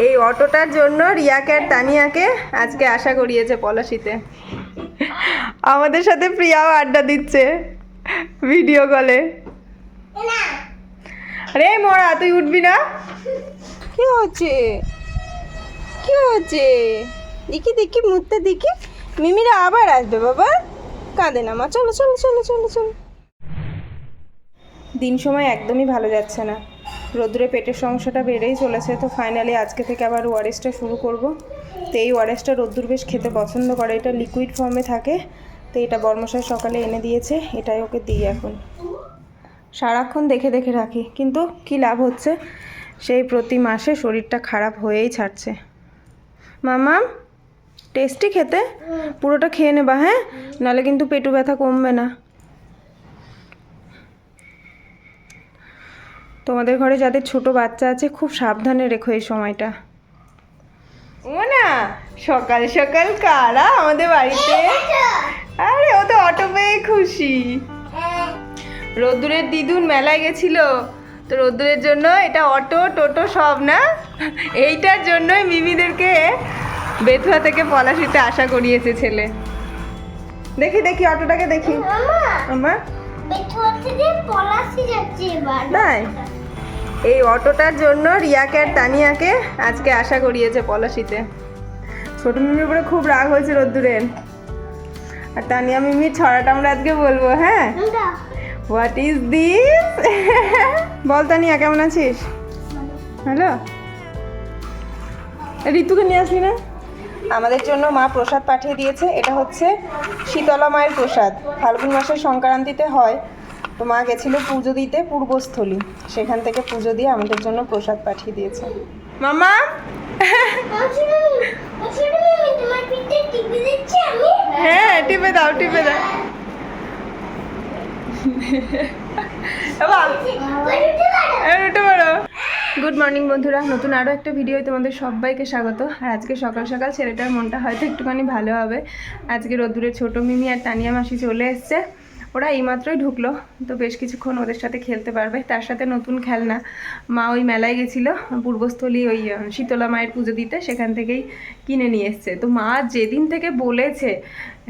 এই অটোটার জন্য রিয়াকে আর তানিয়াকে আজকে আশা করিয়েছে পলাশিতে। আমাদের সাথে প্রিয়াও আড্ডা দিচ্ছে ভিডিও কলে। আরে মোরা তুই উঠবি না? কি হচ্ছে? কি হচ্ছে? দেখি দেখি মুখটা দেখি। মিমিরা আবার আসবে বাবা। কাঁদে না মা। চলো চলো চলো চলো চলো। দিন সময় একদমই ভালো যাচ্ছে না। রোদ্রে পেটের সমস্যাটা বেড়েই চলেছে, তো ফাইনালি আজকে থেকে আবার ওয়ারেসটা শুরু করব। তো এই ওয়ারেসটা রোদ্দুর বেশ খেতে পছন্দ করে, এটা লিকুইড ফর্মে থাকে, তো এটা বর্মশাই সকালে এনে দিয়েছে, এটাই ওকে দিই এখন। সারাক্ষণ দেখে দেখে রাখি, কিন্তু কি লাভ হচ্ছে? সেই প্রতি মাসে শরীরটা খারাপ হয়েই ছাড়ছে। মামা টেস্টি খেতে? পুরোটা খেয়ে নেবা হ্যাঁ? নাহলে কিন্তু পেটু ব্যথা কমবে না। তোমাদের ঘরে যাদের ছোট বাচ্চা আছে খুব সাবধানে রেখো এই সময়টা। ও না সকাল সকাল কারা আমাদের বাড়িতে? আরে ও তো অটো পেয়ে খুশি। রোদ্দুরের দিদুন মেলায় গেছিল। তো রোদ্দুরের জন্য এটা অটো টোটো সব না? এইটার জন্যই মিমিদেরকে বেথুয়া থেকে পলাশিতে আশা করিয়েছে ছেলে। দেখি দেখি অটোটাকে দেখি। আমার তাই? এই অটোটার জন্য রিয়াকে আর তানিয়াকে আজকে আশা করিয়েছে পলাশিতে। ছোট মিমির উপরে খুব রাগ হয়েছে রোদ্দুরের। আর তানিয়া মিমির ছড়াটা আমরা আজকে বলব হ্যাঁ? হোয়াট ইজ দিস বল তানিয়া কেমন আছিস? হ্যালো? ঋতুকে নিয়ে আসলি না? আমাদের জন্য মা প্রসাদ পাঠিয়ে দিয়েছে। এটা হচ্ছে শীতলা মায়ের প্রসাদ। ফাল্গুন মাসের সংক্রান্তিতে হয়। তো মা গেছিল পুজো দিতে পূর্বস্থলী। সেখান থেকে পুজো দিয়ে আমাদের জন্য প্রসাদ পাঠিয়ে দিয়েছে। মামা হ্যাঁ টিপে দাও টিপে দাও। বাবা উঠে পড়ো গুড মর্নিং বন্ধুরা। নতুন আরও একটা ভিডিও তোমাদের সবাইকে স্বাগত। আর আজকে সকাল সকাল ছেলেটার মনটা হয়তো একটুখানি ভালো হবে। আজকে রোদ্দুরে ছোটো মিমি আর তানিয়া মাসি চলে এসছে। ওরা এইমাত্রই ঢুকলো। তো বেশ কিছুক্ষণ ওদের সাথে খেলতে পারবে। তার সাথে নতুন খেলনা। মা ওই মেলায় গেছিল, পূর্বস্থলী ওই শীতলা মায়ের পুজো দিতে। সেখান থেকেই কিনে নিয়ে এসছে। তো মা যেদিন থেকে বলেছে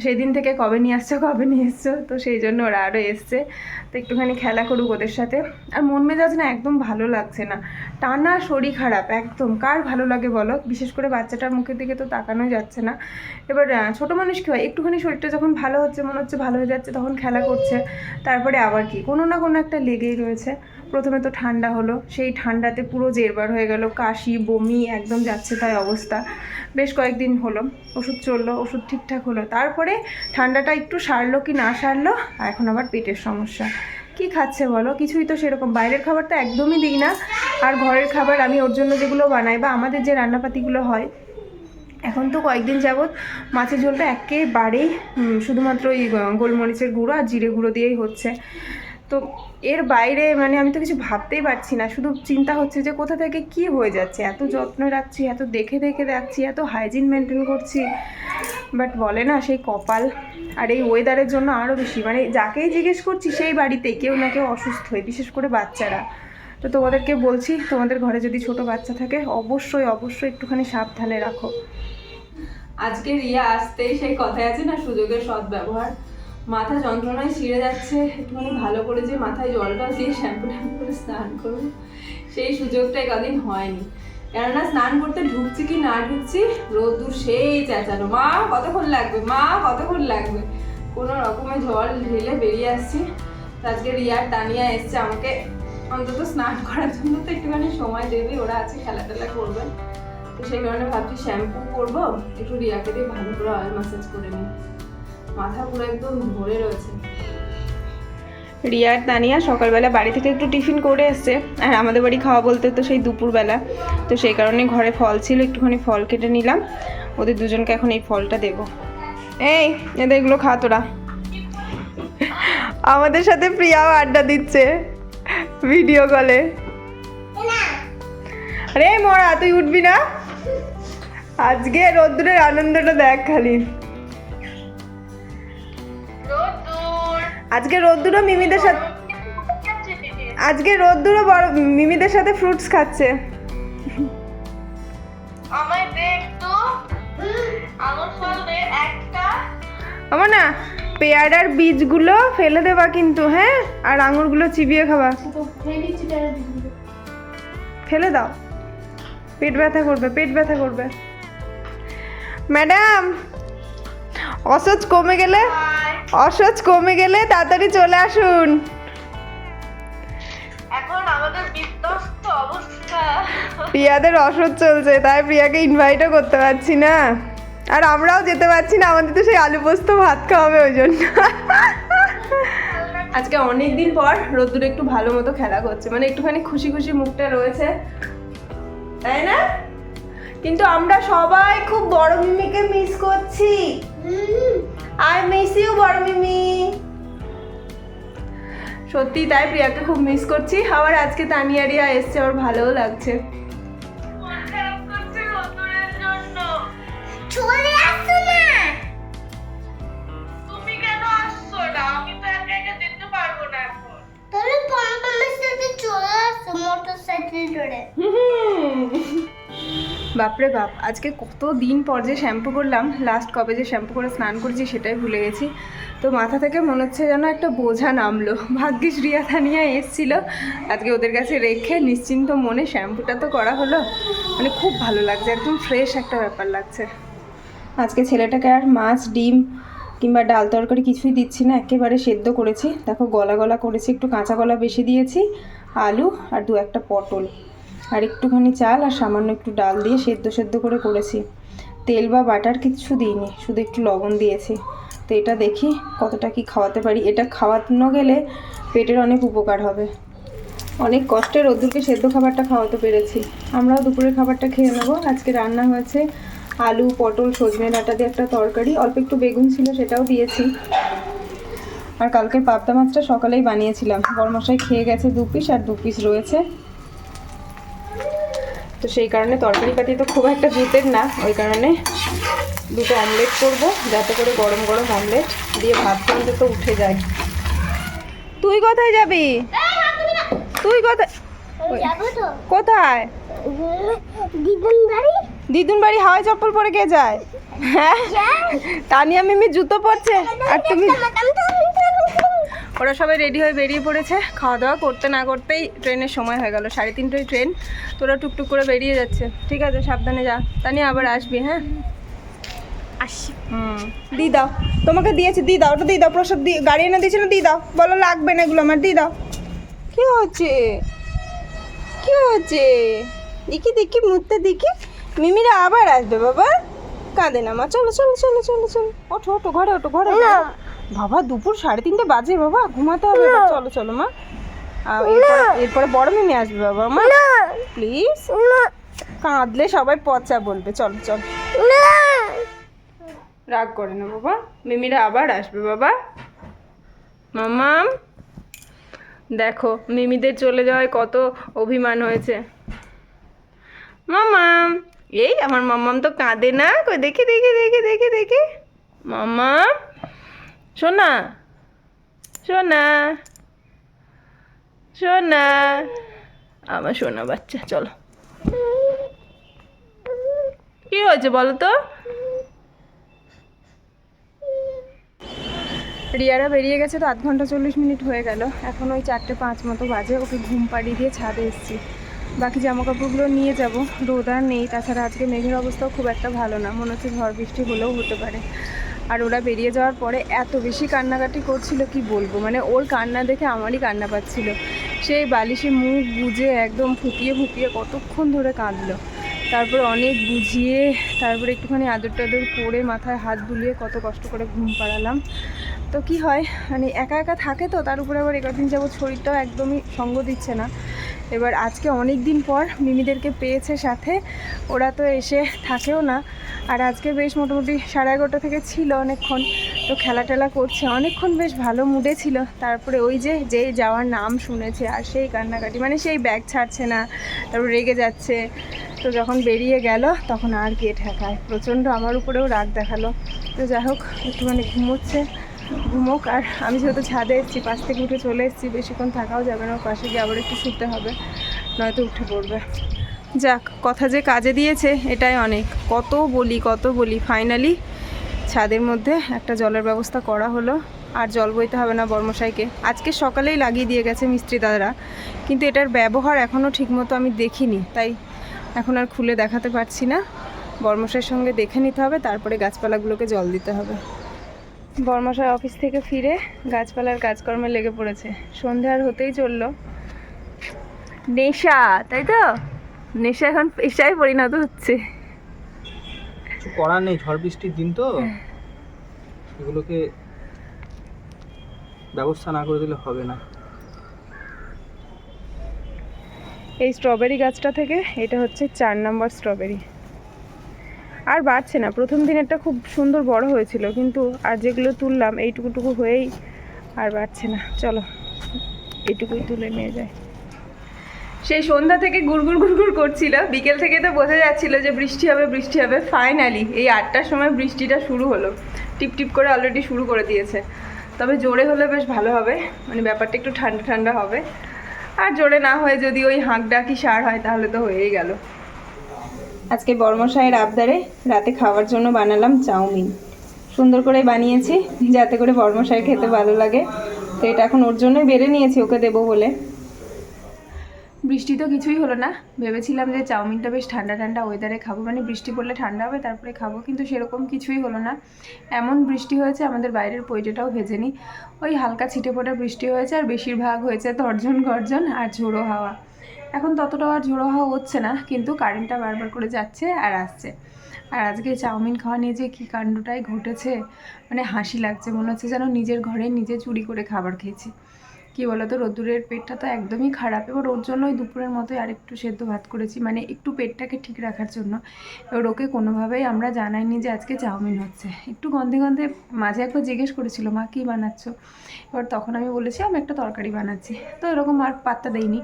সেদিন থেকে কবে নিয়ে আসছো, কবে নিয়ে এসছো, তো সেই জন্য ওরা আরও এসছে। তো একটুখানি খেলা করুক ওদের সাথে। আর মন মেজাজ না একদম ভালো লাগছে না। টানা শরীর খারাপ, একদম। কার ভালো লাগে বলো? বিশেষ করে বাচ্চাটার মুখের দিকে তো তাকানো যাচ্ছে না। এবার ছোটো মানুষ কী হয়? একটুখানি শরীরটা যখন ভালো হচ্ছে, মনে হচ্ছে ভালো হয়ে যাচ্ছে, তখন খেলা করছে। তারপরে আবার কি? কোনো না কোনো একটা লেগেই রয়েছে। প্রথমে তো ঠান্ডা হলো, সেই ঠান্ডাতে পুরো জেরবার হয়ে গেল, কাশি, বমি একদম যাচ্ছে তাই অবস্থা। বেশ কয়েকদিন হলো, ওষুধ চলল, ওষুধ ঠিকঠাক হলো। তারপরে ঠান্ডাটা একটু সারলো কি না সারলো এখন আবার পেটের সমস্যা। কি খাচ্ছে বলো? কিছুই তো সেরকম। বাইরের খাবার তো একদমই দিই না। আর ঘরের খাবার আমি ওর জন্য যেগুলো বানাই বা আমাদের যে রান্নাপাতিগুলো হয়, এখন তো কয়েকদিন যাবৎ মাছের ঝোলটা একেবারেই শুধুমাত্র ওই গোলমরিচের গুঁড়ো আর জিরে গুঁড়ো দিয়েই হচ্ছে। তো এর বাইরে মানে আমি তো কিছু ভাবতেই পারছি না। শুধু চিন্তা হচ্ছে যে কোথা থেকে কি হয়ে যাচ্ছে? এত যত্ন রাখছি, এত দেখে দেখে রাখছি, এত হাইজিন মেনটেন করছি। বাট বলে না, সেই কপাল আর এই ওয়েদারের জন্য আরও বেশি। মানে যাকেই জিজ্ঞেস করছি, সেই বাড়িতে কেউ না কেউ অসুস্থ হয়, বিশেষ করে বাচ্চারা। তো তোমাদেরকে বলছি, তোমাদের ঘরে যদি ছোট বাচ্চা থাকে, অবশ্যই অবশ্যই একটুখানি সাবধানে রাখো। আজকে রিয়া আসতেই সেই কথায় আছে না, সুযোগের সৎ ব্যবহার মাথা যন্ত্রণায় ছিঁড়ে যাচ্ছে। একটুখানি ভালো করে যে মাথায় জলটা দিয়ে শ্যাম্পু ট্যাম্পু করে স্নান করব, সেই সুযোগটা কদিন হয়নি। কেননা স্নান করতে ঢুকছি কি না ঢুকছি, রোদ্দুর সেই চেঁচানো মা, কতক্ষণ লাগবে? মা, কতক্ষণ লাগবে? কোনো রকমে জল ঢেলে বেরিয়ে আসছি। আজকে রিয়ার তানিয়া এসছে আমাকে অন্তত স্নান করার জন্য তো একটুখানি সময় দেবে, ওরা আছে খেলা টেলা করবে। তো সেই কারণে ভাবছি শ্যাম্পু করব, একটু রিয়াকে দিয়ে ভালো করে অয়েল ম্যাসাজ করে নিই। মাথা পুরো একদম ধরে রয়েছে। রিয়ার তানিয়া সকালবেলা বাড়ি থেকে একটু টিফিন করে এসছে। আর আমাদের বাড়ি খাওয়া বলতে তো সেই দুপুরবেলা। তো সেই কারণে ঘরে ফল ছিল, একটুখানি ফল কেটে নিলাম। ওদের দুজনকে এখন এই ফলটা দেব। এই, এদের এগুলো খা তোরা। আমাদের সাথে প্রিয়াও আড্ডা দিচ্ছে ভিডিও কলে। আরে মোরা, তুই উঠবি না? আজকে রোদ্দুরের আনন্দটা দেখ খালি। আজকে রোদ্দুরও মিমিদের সাথে আজকে রোদ্দুরও বড় মিমিদের সাথে ফ্রুটস খাচ্ছে। আমার না পেয়ারার বীজগুলো ফেলে দেবা কিন্তু হ্যাঁ? আর আঙুরগুলো চিবিয়ে খাবা। ফেলে দাও। পেট ব্যথা করবে পেট ব্যথা করবে। ম্যাডাম! অসহ্য কমে গেলে? অসহ্য কমে গেলে তাড়াতাড়ি চলে আসুন। এখন আমাদের বিধ্বস্ত অবস্থা। প্রিয়াদের অসহ্য চলছে তাই প্রিয়াকে ইনভাইটও করতে পারছি না। আর আমরাও যেতে পারছি না আমাদের তো সেই আলু পোস্ত ভাত খাওয়াবে ওই জন্য। আজকে অনেক দিন পর রোদ্দুর একটু ভালো মতো খেলা করছে মানে একটুখানি খুশি খুশি মুখটা রয়েছে। তাই না? কিন্তু আমরা সবাই খুব বড় মিমিকে মিস করছি। আই মিস ইউ বড় মিমি সত্যি তাই প্রিয়াকে খুব মিস করছি। আবার আজকে তানিয়ারিয়া এসছে আমার ভালোও লাগছে। মন খারাপ করছে রোদ্দুরের জন্য চলে আসো না। তুমি কেন আসছো না? আমি তো একা একা যেতে পারব না এখন। তুমি পম্পমের সাথে চলে আসো মোটর সাইকেল ধরে বাপরে বাপ, আজকে কত দিন পর যে শ্যাম্পু করলাম লাস্ট কবে যে শ্যাম্পু করে স্নান করেছি সেটাই ভুলে গেছি। তো মাথা থেকে মনে হচ্ছে যেন একটা বোঝা নামলো। ভাগ্যিস রিয়া থানিয়া এসছিল, আজকে ওদের কাছে রেখে নিশ্চিন্ত মনে শ্যাম্পুটা তো করা হলো। মানে খুব ভালো লাগছে, একদম ফ্রেশ একটা ব্যাপার লাগছে। আজকে ছেলেটাকে আর মাছ, ডিম কিংবা ডাল তরকারি কিছুই দিচ্ছি না, একেবারে সেদ্ধ করেছি। দেখো গলা গলা করেছি, একটু কাঁচা গলা বেশি দিয়েছি, আলু আর দু একটা পটল। আর একটুখানি চাল আর সামান্য একটু ডাল দিয়ে সেদ্ধ সেদ্ধ করে করেছি। তেল বা বাটার কিচ্ছু দিইনি, শুধু একটু লবণ দিয়েছি। তো এটা দেখি কতটা কি খাওয়াতে পারি। এটা খাওয়ানো গেলে পেটের অনেক উপকার হবে। অনেক কষ্টে রোদ্দুরকে সেদ্ধ খাবারটা খাওয়াতে পেরেছি। আমরাও দুপুরের খাবারটা খেয়ে নেব। আজকে রান্না হয়েছে আলু, পটল, সজনে ডাঁটা দিয়ে একটা তরকারি। অল্প একটু বেগুন ছিল সেটাও দিয়েছি। আর কালকে পাবদা মাছটা সকালেই বানিয়েছিলাম। বড় মশাই খেয়ে গেছে দু পিস আর দু পিস রয়েছে। তো সেই কারণে তরকারি পাতি তো খুব একটা জুতের না ওই কারণে দুটো অমলেট করব যাতে করে গরম গরম অমলেট দিয়ে ভাত তো উঠে যায়। তুই কোথায় যাবি? তুই কোথায়? কোথায় দিদুন বাড়ি দিদুন বাড়ি হাওয়াই চপ্পল পরে কে যায়? হ্যাঁ? তানিয়া মিমি জুতো পরছে? আর তুমি ওরা সবাই রেডি হয়ে বেরিয়ে পড়েছে। খাওয়া দাওয়া করতে না করতেই ট্রেনের সময় হয়ে গেল সাড়ে তিনটেই ট্রেন। তোরা টুকটুক করে বেরিয়ে যাচ্ছে। ঠিক আছে সাবধানে যা। তা নিয়ে আবার আসবি হ্যাঁ? আসি হুম দি দাও। তোমাকে দিয়েছি দি দাও। ওটা দি দাও প্রসাদ দি গাড়ি এনে দিয়েছে না দি দাও। বলো লাগবে না এগুলো আমার দি দাও। কি হচ্ছে? কি হচ্ছে? দেখি দেখি মুহূর্তে দেখি। মিমিরা আবার আসবে বাবা। কাঁদে না মা। চলো চলো চলো চলো চলো। ওঠো ওঠো ঘরে ওঠো ঘরে। বাবা দুপুর সাড়ে তিনটে বাজে বাবা ঘুমাতে হবে। চলো চলো মা। এরপরে এরপরে বড় মিমি আসবে বাবা মা। প্লিজ কাঁদলে সবাই পচা বলবে চলো চলো। রাগ করে না বাবা মিমিরা আবার আসবে বাবা। মামাম দেখো মিমিদের চলে যাওয়ায় কত অভিমান হয়েছে। মামাম এই আমার মামাম তো কাঁদে না। কই দেখি দেখি দেখি দেখি দেখি। মামাম শোনা শোনা শোনা আমার সোনা বাচ্চা, চলো। কি হয়েছে বলো তো রিয়ারা বেরিয়ে গেছে তো, আধ ঘণ্টা চল্লিশ মিনিট হয়ে গেল। এখন ওই চারটে পাঁচ মতো বাজে, ওকে ঘুম পাড়িয়ে দিয়ে ছাদে এসেছি। বাকি জামা কাপড়গুলো নিয়ে যাব, রোদ আর নেই। তাছাড়া আজকে মেঘের অবস্থাও খুব একটা ভালো না, মনে হচ্ছে ঝড় বৃষ্টি হলেও হতে পারে। আর ওরা বেরিয়ে যাওয়ার পরে এত বেশি কান্নাকাটি করছিল, কি বলব? মানে ওর কান্না দেখে আমারই কান্না পাচ্ছিল। সেই বালিশে মুখ বুঝে একদম ফুপিয়ে ফুপিয়ে কতক্ষণ ধরে কাঁদলো। তারপর অনেক বুঝিয়ে, তারপরে একটুখানি আদর টাদর করে মাথায় হাত বুলিয়ে কত কষ্ট করে ঘুম পাড়ালাম। তো কি হয় মানে একা একা থাকে তো, তার উপরে আবার একদিন যাব শরীরটাও একদমই সঙ্গ দিচ্ছে না। এবার আজকে অনেক দিন পর মিমিদেরকে পেয়েছে সাথে। ওরা তো এসে থাকেও না। আর আজকে বেশ মোটামুটি সাড়ে এগারোটা থেকে ছিল অনেকক্ষণ। তো খেলা টেলা করছে। অনেকক্ষণ বেশ ভালো মুডে ছিল। তারপরে ওই যে যেই যাওয়ার নাম শুনেছে আর সেই কান্নাকাটি মানে সেই ব্যাগ ছাড়ছে না, তারপর রেগে যাচ্ছে। তো যখন বেরিয়ে গেল, তখন আর কে ঠেকায়। প্রচণ্ড আমার উপরেও রাগ দেখাল। তো যাই হোক, একটুখানি ঘুমোচ্ছে। ঘুমোক, আর আমি যেহেতু ছাদে এসেছি, পাশ থেকে উঠে চলে এসেছি, বেশিক্ষণ থাকাও যাবে না, পাশে গিয়ে আবার একটু শুতে হবে, নয়তো উঠে পড়বে। যাক, কথা যে কাজে দিয়েছে, এটাই অনেক। কত বলি কত বলি। ফাইনালি ছাদের মধ্যে একটা জলের ব্যবস্থা করা হলো, আর জল বইতে হবে না বর্মশাইকে। আজকে সকালেই লাগিয়ে দিয়ে গেছে মিস্ত্রি দাদারা, কিন্তু এটার ব্যবহার এখনও ঠিকমতো আমি দেখিনি, তাই এখন আর খুলে দেখাতে পারছি না। বর্মশাইয়ের সঙ্গে দেখে নিতে হবে, তারপরে গাছপালাগুলোকে জল দিতে হবে। বর্মশাই অফিস থেকে ফিরে গাছপালার কাজকর্মে লেগে পড়েছে। সন্ধে আর হতেই চলল। নেশা তাই তো? নেশা এখন পেশায় পরিণত হচ্ছে। কিছু করার নেই ঝড় বৃষ্টির দিন তো। এগুলোকে ব্যবস্থা না করে দিলে হবে না। এই স্ট্রবেরি গাছটা থেকে এটা হচ্ছে চার নম্বর স্ট্রবেরি আর বাড়ছে না। প্রথম দিনেরটা খুব সুন্দর বড় হয়েছিল, কিন্তু আর যেগুলো তুললাম এইটুকুটুকু হয়েই আর বাড়ছে না। চলো, এইটুকুই তুলে নিয়ে যায় সেই সন্ধ্যা থেকে গুড়গুড় গুড়গুড় করছিল। বিকেল থেকে তো বোঝা যাচ্ছিল যে বৃষ্টি হবে বৃষ্টি হবে। ফাইনালি এই আটটার সময় বৃষ্টিটা শুরু হলো। টিপ টিপ করে অলরেডি শুরু করে দিয়েছে। তবে জোরে হলে বেশ ভালো হবে। মানে ব্যাপারটা একটু ঠান্ডা ঠান্ডা হবে। আর জোরে না হয়ে যদি ওই হাঁক ডাকি সার হয়, তাহলে তো হয়েই গেল। আজকে বর্মশাইয়ের আবদারে রাতে খাওয়ার জন্য বানালাম চাউমিন। সুন্দর করে বানিয়েছি, যাতে করে বর্মশাই খেতে ভালো লাগে। তো এটা এখন ওর জন্যই বেড়ে নিয়েছি, ওকে দেবো বলে। বৃষ্টি তো কিছুই হলো না। ভেবেছিলাম যে চাউমিনটা বেশ ঠান্ডা ঠান্ডা ওয়েদারে খাব। মানে বৃষ্টি পড়লে ঠান্ডা হবে, তারপরে খাব, কিন্তু সেরকম কিছুই হলো না। এমন বৃষ্টি হয়েছে, আমাদের বাইরের পৈটেটাও ভেজেনি। ওই হালকা ছিটে ফোটা বৃষ্টি হয়েছে, আর বেশিরভাগ হয়েছে তর্জন গর্জন আর ঝোড়ো হাওয়া। এখন ততটা আর ঝোড়ো হাওয়া হচ্ছে না, কিন্তু কারেন্টটা বারবার করে যাচ্ছে আর আসছে। আর আজকে চাউমিন খাওয়া নিয়ে যে কী কাণ্ডটাই ঘটেছে মানে হাসি লাগছে, মনে হচ্ছে যেন নিজের ঘরে নিজে চুরি করে খাবার খেয়েছি। কী বলো তো রোদ্দুরের পেটটা তো একদমই খারাপ। এবার ওর জন্য ওই দুপুরের মতোই আরেকটু সেদ্ধ ভাত করেছি মানে একটু পেটটাকে ঠিক রাখার জন্য। এবার ওকে কোনোভাবেই আমরা জানাইনি যে আজকে চাউমিন হচ্ছে। একটু গন্ধে গন্ধে মাঝে একবার জিজ্ঞেস করেছিল, মা, কী বানাচ্ছ? এবার তখন আমি বলেছি, আমি একটা তরকারি বানাচ্ছি। তো এরকম আর পাত্তা দেয়নি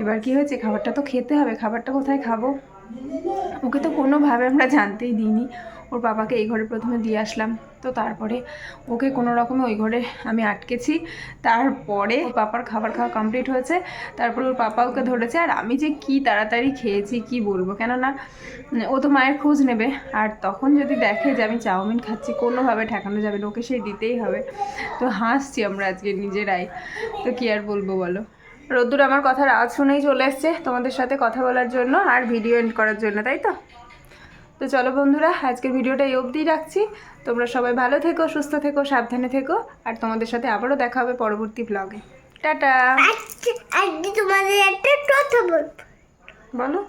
এবার কি হয়েছে, খাবারটা তো খেতে হবে, খাবারটা কোথায় খাব? ওকে তো কোনোভাবে আমরা জানতেই দিইনি। ওর বাবাকে এই ঘরে প্রথমে দিয়ে আসলাম। তো তারপরে ওকে কোনো রকমে ওই ঘরে আমি আটকেছি। তারপরে পাপার খাবার খাওয়া কমপ্লিট হয়েছে। তারপরে ওর পাপা ওকে ধরেছে। আর আমি যে কি তাড়াতাড়ি খেয়েছি, কি বলব? কেননা, ও তো মায়ের খোঁজ নেবে। আর তখন যদি দেখে যে আমি চাউমিন খাচ্ছি, কোনোভাবে ঠেকানো যাবে না। ওকে সেই দিতেই হবে। তো হাসছি আমরা আজকে নিজেরাই। তো কি আর বলব বলো? রোদ্দুর আমার কথার আওয়াজ শুনেই চলে এসছে তোমাদের সাথে কথা বলার জন্য আর ভিডিও এন্ড করার জন্য তাই তো? তো চলো বন্ধুরা আজকের ভিডিওটা এই অবধিই রাখছি। তোমরা সবাই ভালো থেকো সুস্থ থেকো সাবধানে থেকো আর তোমাদের সাথে আবারও দেখা হবে পরবর্তী ব্লগে টাটা! আজকে তোমাদের একটা কথা বলব। বলো।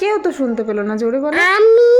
কেউ তো শুনতে পেল না জোরে বলো। আমি